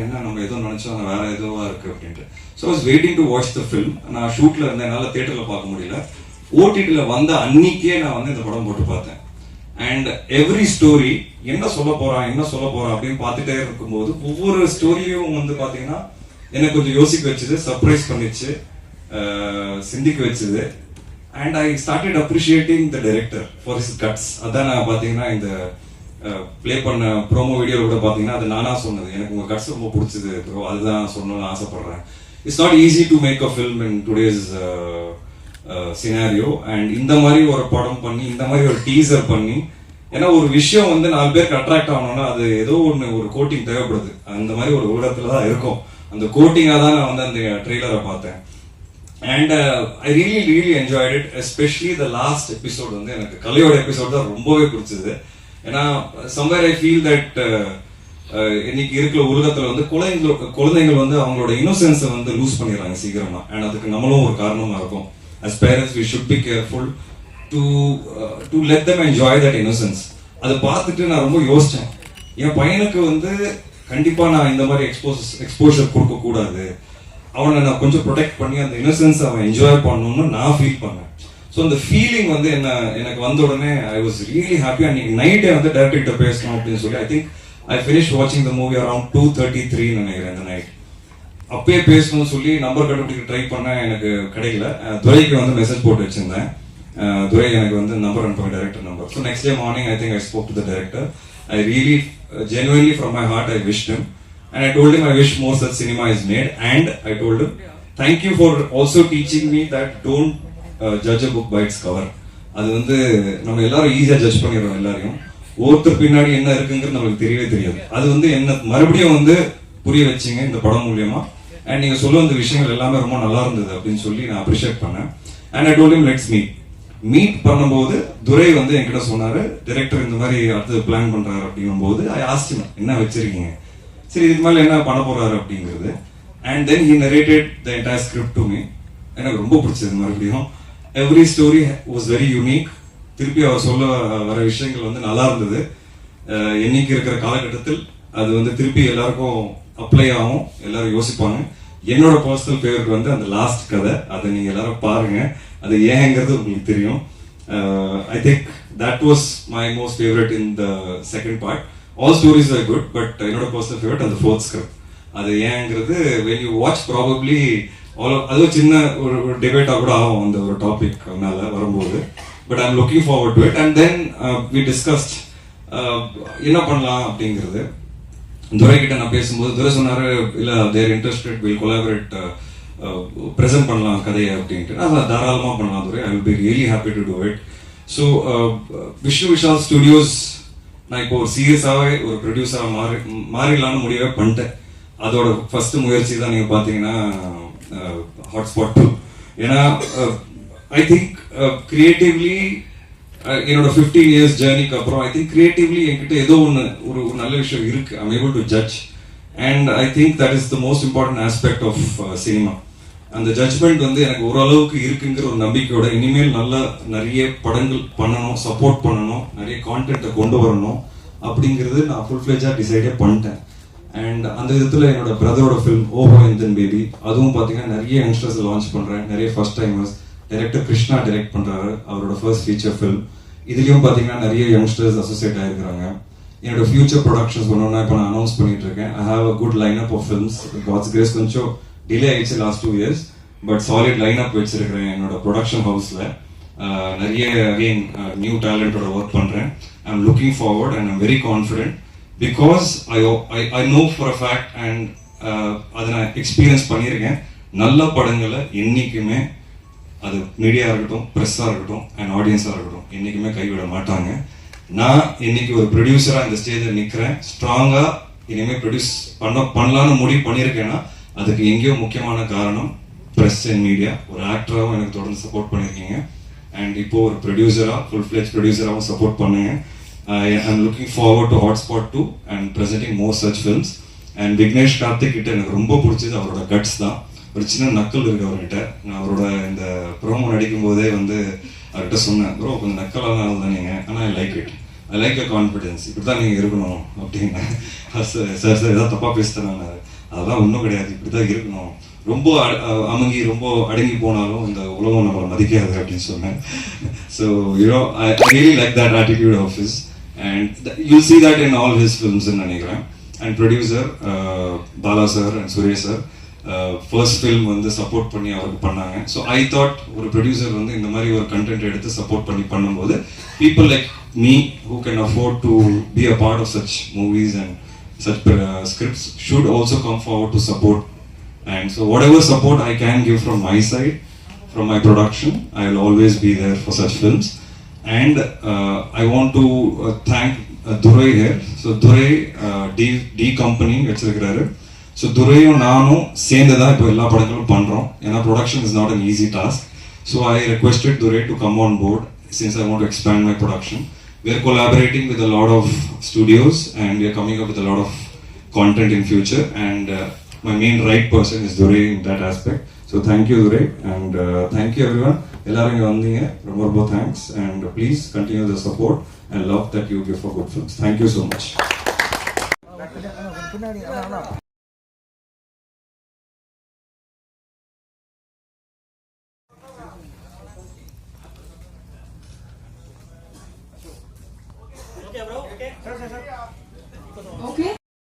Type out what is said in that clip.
என்ன நம்ம ஏதோ நினைச்சோம் வேற எதுவா இருக்கு அப்படின்ட்டு. So was waiting to watch the film நான் ஷூட்ல இருந்தேன் என்னால் தேட்டரில் பார்க்க முடியல. ஓடிடியில் வந்த அன்னைக்கே நான் வந்து இந்த படம் போட்டு பார்த்தேன். அண்ட் எவ்ரி ஸ்டோரி என்ன சொல்ல போறான் என்ன சொல்ல போறான் அப்படின்னு பார்த்துட்டே இருக்கும்போது ஒவ்வொரு ஸ்டோரியும் வந்து பார்த்தீங்கன்னா என்னை கொஞ்சம் யோசிக்க வச்சுது சர்ப்ரைஸ் பண்ணிச்சு சிந்திக்க வச்சது. And I started appreciating the director for his guts அதான் நான் பார்த்தீங்கன்னா இந்த ப்ளே பண்ண ப்ரோமோ வீடியோ கூட பார்த்தீங்கன்னா அது நானா சொன்னது. எனக்கு உங்க கட்ஸ் ரொம்ப பிடிச்சது ப்ரோ அதுதான் சொல்லணும்னு ஆசைப்படுறேன். It's not easy to make a film in today's scenario and இந்த மாதிரி ஒரு படம் பண்ணி இந்த மாதிரி ஒரு டீசர் பண்ணி ஏன்னா ஒரு விஷயம் வந்து நாலு பேருக்கு அட்ராக்ட் ஆகணும்னா அது ஏதோ ஒன்று ஒரு கோட்டிங் தேவைப்படுது. அந்த மாதிரி ஒரு ஊடகத்துல தான் இருக்கும். அந்த கோட்டிங்காக தான் நான் வந்து அந்த ட்ரெய்லரை பார்த்தேன். And I really really enjoyed it especially the last episode வந்து எனக்கு கலையோட எபிசோட் தான் ரொம்பவே பிடிச்சது. ஏன்னா சம்வேர் ஐ ஃபீல் தட் இன்னைக்கு இருக்கிற உலகத்துல வந்து குழந்தைங்க குழந்தைகள் வந்து அவங்களோட இன்னோசென்ஸை வந்து லூஸ் பண்ணிடுறாங்க சீக்கிரமா. அண்ட் அதுக்கு நம்மளும் ஒரு காரணமா இருக்கும். As parents we should be careful to to let them enjoy that innocence அதை பார்த்துட்டு நான் ரொம்ப யோசித்தேன் என் பையனுக்கு வந்து கண்டிப்பாக நான் இந்த மாதிரி எக்ஸ்போஸ் எக்ஸ்போஷர் கொடுக்கக்கூடாது அவனை நான் கொஞ்சம் ப்ரொடெக்ட் பண்ணி அந்த இன்னோசென்ஸ் அவன் என்ஜாய் பண்ணணும்னு நான் ஃபீல் பண்ணேன். ஸோ அந்த ஃபீலிங் வந்து என்ன எனக்கு வந்த உடனே ஐ வாஸ் ரியலி ஹாப்பி அன்னைக்கு நைட்டே வந்து டேரக்டர்கிட்ட பேசணும் அப்படின்னு சொல்லி ஐ திங்க் ஐ ஃபினிஷ் வாட்சிங் the movie around two thirty த்ரீன்னு நினைக்கிறேன் அந்த நைட் அப்பயே பேசணும்னு சொல்லி நம்பர் கண்டுபிடிக்க ட்ரை பண்ணேன் எனக்கு கிடைக்கல. துரைக்கு வந்து மெசேஜ் போட்டு வச்சிருந்தேன். துரை எனக்கு வந்து நம்பர் அனுப்புங்க director number so next day morning I think I spoke to the director I really genuinely from my heart I wish him. And I told him I wish more such cinema is made. And I told him thank you for also teaching me that don't judge book by its cover அது வந்து நம்ம எல்லாரும் ஈஸியாக judge பண்ணிடுறோம் எல்லாரையும். ஒருத்தர் பின்னாடி என்ன இருக்குங்கிறது நம்மளுக்கு தெரியவே தெரியாது. அது வந்து என்ன மறுபடியும் வந்து புரிய வச்சீங்க இந்த படம் மூலியமா. அண்ட் நீங்க சொல்ல வந்த விஷயங்கள் எல்லாமே ரொம்ப நல்லா இருந்தது அப்படின்னு சொல்லி நான் அப்ரிஷியேட் பண்ணேன். And I told let's meet meet பண்ணும்போது துரை வந்து என்கிட்ட சொன்னாரு டிரெக்டர் இந்த மாதிரி அடுத்து பிளான் பண்றாரு. அப்படிங்கும்போது ஐ ஆஸ்டிம் என்ன வச்சிருக்கீங்க? சரி இதுக்கு மேலே என்ன பண்ண போறாரு? அப்படிங்கிறது. And then he narrated the entire script to me எனக்கு ரொம்ப பிடிச்சது மறுபடியும். Every story was very unique திருப்பி அவர் சொல்ல வர விஷயங்கள் வந்து நல்லா இருந்தது. என்னைக்கு இருக்கிற காலகட்டத்தில் அது வந்து திருப்பி எல்லாருக்கும் அப்ளை ஆகும். எல்லாரும் யோசிப்பாங்க. என்னோட பர்சனல் ஃபேவரட் வந்து அந்த லாஸ்ட் கதை. அதை நீங்க எல்லாரும் பாருங்க. அது ஏங்கிறது உங்களுக்கு தெரியும். I think that was my most favourite in the second part all stories are good but என்னோட பர்சனல் ஃபேவரட் அந்த ஃபோர்த் ஸ்கிரிப்ட் அது ஏங்கிறது when you watch probably all அது சின்ன ஒரு ஒரு டிபேட்டாக கூட ஆகும் அந்த ஒரு டாபிக் மேல வரும்போது. But I'm looking forward to it and then we discussed என்ன பண்ணலாம் அப்படிங்கிறது. துரை கிட்ட நான் பேசும்போது துரை சொன்னாரு இல்லை there interested will collaborate present பண்ணலாம் கதையை அப்படின்ட்டு. நான் தாராளமாக பண்ணலாம் Durai I will be really happy to do it so Vishnu Vishal studios நான் இப்போ ஒரு சீரியஸாகவே ஒரு ப்ரொடியூசராக மாறி மாறிடலான்னு முடிவே பண்ணிட்டேன். அதோட ஃபர்ஸ்ட் முயற்சி தான் நீங்கள் பார்த்தீங்கன்னா Uh, ஹாட்ஸ்பாட் டூ ஏன்னா ஐ திங்க் கிரியேட்டிவ்லி என்னோட 15 இயர்ஸ் ஜேர்னிக்கு அப்புறம் ஐ திங்க் கிரியேட்டிவ்லி என்கிட்ட ஏதோ ஒன்று ஒரு ஒரு நல்ல விஷயம் இருக்கு. I'm able to judge and I think that is the most important aspect of cinema அந்த ஜட்ஜ்மெண்ட் வந்து எனக்கு ஓரளவுக்கு இருக்குங்கிற ஒரு நம்பிக்கையோட இனிமேல் நல்லா நிறைய படங்கள் பண்ணணும் சப்போர்ட் பண்ணணும் நிறைய கான்டென்ட்டை கொண்டு வரணும் அப்படிங்கிறது நான் ஃபுல் ஃபிளேஜாக டிசைடே பண்ணிட்டேன். அண்ட் அந்த விதத்தில் என்னோட பிரதரோட ஃபிலிம் ஓஹோ இந்தன் பேபி அதுவும் பார்த்தீங்கன்னா நிறைய யங்ஸ்டர்ஸ் லான்ச் பண்ணுறேன் நிறைய first timers director Krishna direct பண்ணுறாரு அவரோட ஃபர்ஸ்ட் ஃபீச்சர் ஃபிலிம் இதுலேயும் பார்த்தீங்கன்னா நிறைய யங்ஸ்டர்ஸ் அசோசியேட் ஆகிருக்கிறாங்க என்னோட ஃபியூச்சர் ப்ரொடக்ஷன்ஸ் ஒன்று இப்போ நான் அனௌன்ஸ் பண்ணிட்டு இருக்கேன் I have a good line up of films god's grace கொஞ்சம் டிலே ஆயிடுச்சு last two years but solid line up வச்சிருக்கிறேன் என்னோட ப்ரொடக்ஷன் ஹவுஸில் நிறைய அகெயின் நியூ டேலண்டோட ஒர்க் பண்ணுறேன் I am looking forward and I'm very confident because I I know for a fact and அதை நான் எக்ஸ்பீரியன்ஸ் பண்ணியிருக்கேன். நல்ல படங்களை என்றைக்குமே அது மீடியா இருக்கட்டும் ப்ரெஸ்ஸாக இருக்கட்டும் அண்ட் ஆடியன்ஸாக இருக்கட்டும் என்றைக்குமே கைவிட மாட்டாங்க. நான் இன்னைக்கு ஒரு ப்ரொடியூசராக இந்த ஸ்டேஜில் நிற்கிறேன் ஸ்ட்ராங்காக இனிமேல் ப்ரொடியூஸ் பண்ண பண்ணலான்னு முடிவு பண்ணியிருக்கேன்னா அதுக்கு எங்கேயோ முக்கியமான காரணம் ப்ரெஸ் அண்ட் மீடியா ஒரு ஆக்டராகவும் எனக்கு தொடர்ந்து சப்போர்ட் பண்ணியிருக்கீங்க. அண்ட் இப்போ ஒரு ப்ரொடியூசராக ஃபுல் ஃபிளேஜ் ப்ரொடியூசராகவும் சப்போர்ட் பண்ணுங்க. I am looking forward to Hotspot two and presenting more such films. And Vignesh Karthik கிட்ட எனக்கு ரொம்ப பிடிச்சது அவரோட கட்ஸ் தான். ஒரு சின்ன நக்கல் இருக்கு அவர்கிட்ட. நான் அவரோட இந்த ப்ரோமோ நடிக்கும் போதே வந்து அவர்கிட்ட சொன்னேன் ப்ரோ கொஞ்சம் நக்கலாக தான் நீங்கள் ஆனால் I like it I like a confidence இப்படி தான் நீங்கள் இருக்கணும். அப்படின்னு. சார் சார் சார் ஏதாவது தப்பாக பேசுகிறேன் அதெல்லாம் ஒன்றும் கிடையாது. இப்படி தான் இருக்கணும். ரொம்ப அமுங்கி ரொம்ப அடங்கி போனாலும் இந்த உலகம் நம்மளை மதிக்காது அப்படின்னு சொன்னேன். So you know I really like that attitude of his and you see that in all his ஃபிலிம்ஸ்ன்னு நினைக்கிறேன் and producer Bala sir and Suresh sir first film வந்து சப்போர்ட் பண்ணி அவருக்கு பண்ணாங்க ஸோ ஐ தாட் ஒரு ப்ரொடியூசர் வந்து இந்த மாதிரி ஒரு கண்டென்ட் எடுத்து சப்போர்ட் பண்ணி பண்ணும்போது people like me who can afford to be a part of such movies and such scripts should also come forward to support and so whatever support I can give from my side from my production I will always be there for such films And uh, I want to uh, thank uh, Durai here. So, Durai uh, D, D Company வச்சிருக்கிறாரு so துரையும் நானும் சேர்ந்து தான் இப்போ எல்லா படங்களும் பண்ணுறோம் ஏன்னா production is not an easy task so I requested Durai to come on board since I want to expand my production we are collaborating with a lot of studios and we are coming up with a lot of content in future and uh, my main right person is Duray in that Aspect so thank you Duray and uh, thank you everyone எல்லாரும் இங்க வந்தீங்க ரொம்ப ரொம்ப thanks and please continue the support and love that you give for good films thank you so